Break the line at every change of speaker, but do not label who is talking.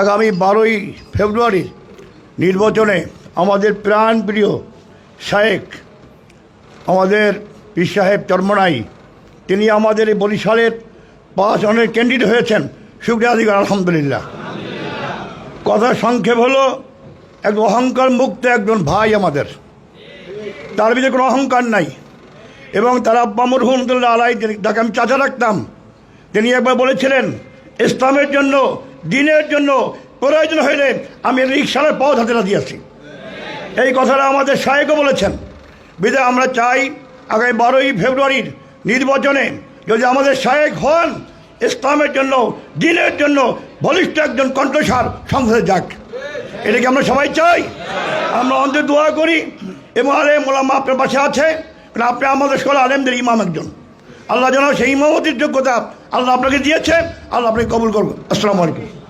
আগামী বারোই ফেব্রুয়ারির নির্বাচনে আমাদের প্রাণপ্রিয় শায়েক, আমাদের পীর সাহেব চর্মনাই, তিনি আমাদের এই বরিশালের পাঁচ অনেক ক্যান্ডিডেট হয়েছেন। শুক্রিয়া আদিগার আলহামদুলিল্লাহ। কথা সংক্ষেপ হলো এক অহংকার মুক্ত একজন ভাই আমাদের। তার ভিতরে কোনো অহংকার নাই। এবং তার আব্বা মরহুমদুল্লাহ আলাই যাকে আমি চাচা রাখতাম, তিনি একবার বলেছিলেন, ইসলামের জন্য দিনের জন্য প্রয়োজন হইলে আমি রিক্সার পথ হাতে দিয়েছি এই কথাটা আমাদের সাহেবও বলেছেন। বিদায় আমরা চাই আগামী বারোই ফেব্রুয়ারির নির্বাচনে যদি আমাদের সাহেব হন, ইসলামের জন্য, দিনের জন্য বলিষ্ঠ একজন কণ্ঠস্বার সংসদে যাক। এটা কি আমরা সবাই চাই? আমরা অন্তর দোয়া করি। এবং আলেম মোলামা আপনার পাশে আছে। আপনি আমাদের সকল আলেমদের ইমাম একজন। আল্লাহ যেন সেই ইমামতির যোগ্যতা আল্লাহ আপনাকে দিয়েছে আল্লাহ আপনাকে কবুল করব আসসালামু আলাইকুম।